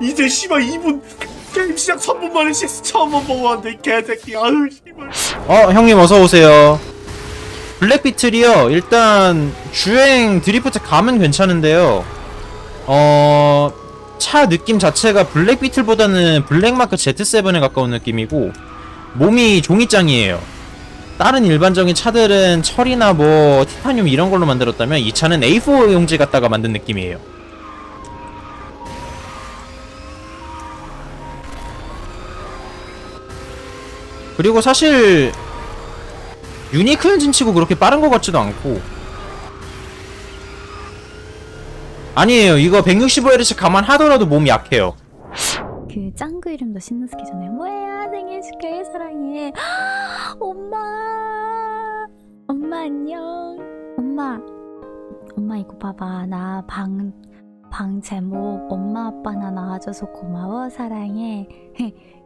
이제 씨발 2분 게임 시작 3분 만에 CS 처음 먹어봤는데 이 개새끼 아유 씨발 어 형님 어서 오세요. 블랙비틀이요. 일단 주행 드리프트 감은 괜찮은데요. 어. 차 느낌 자체가 블랙비틀보다는 블랙마크 Z7에 가까운 느낌이고 몸이 종이장이에요. 다른 일반적인 차들은 철이나 뭐 티타늄 이런 걸로 만들었다면 이 차는 A4 용지 갖다가 만든 느낌이에요. 그리고 사실 유니크 엔진 치고 그렇게 빠른 것 같지도 않고 아니에요 이거 165Hz 감안하더라도 몸이 약해요 그 짱구 이름도 신노스케잖아요. 뭐야 생일 축하해 사랑해. 엄마, 엄마 안녕. 엄마, 엄마 이거 봐봐 나 방 방 제목 엄마 아빠 나 낳아줘서 고마워 사랑해.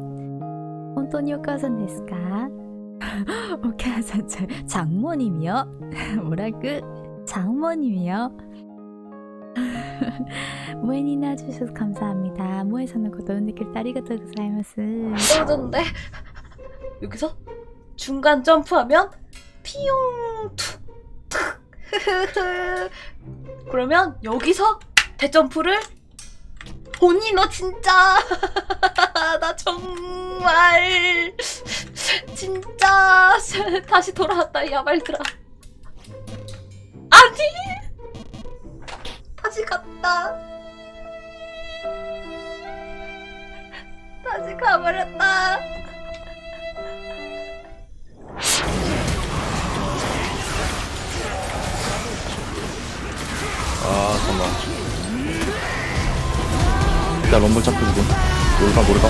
本当にお母さんですかお母さん、저 장모님이요? 뭐라고? 장모님이요? 모엔이 낳아주셔서 감사합니다. 모에사는 곧 오늘길 아리가또 고자이마스. 떨어졌는데 여기서 중간 점프하면 피용 툭툭 그러면 여기서 대점프를 언니 너 진짜 나 정말. 진짜. 다시 돌아왔다 이 야발들아. 아니! 다시 갔다. 다시 가버렸다. 아 잠깐만. 일단 럼블 잡고 주고 모를까 모를까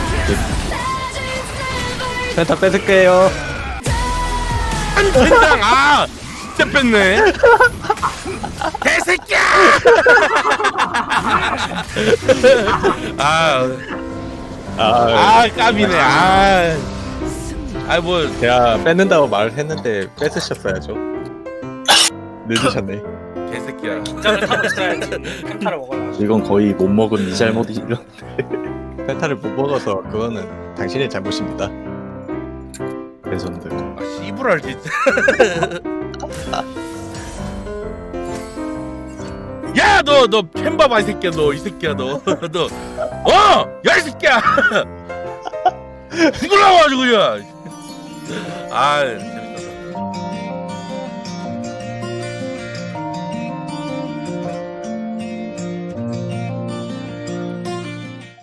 펜타 뺏을게요. 된장 아 진짜 뺐네. 개새끼야! 아, 아아 까비네. 아, 아뭐. 제가 뺏는다고 말했는데 뺏으셨어야죠. 늦으셨네 개새끼야. 긴장을 타고 있어야지. 펜타를 먹어라. 이건 거의 못 먹은 이 잘못이런데 펜타를 못 먹어서 그거는 당신의 잘못입니다. 레전드. 아 씨부랄 진짜. 야 너 너 팬 봐봐 이 새끼야 너 이 새끼야 너 너 어 야 이 새끼야! 죽을라고 아주 그냥. 아 재밌다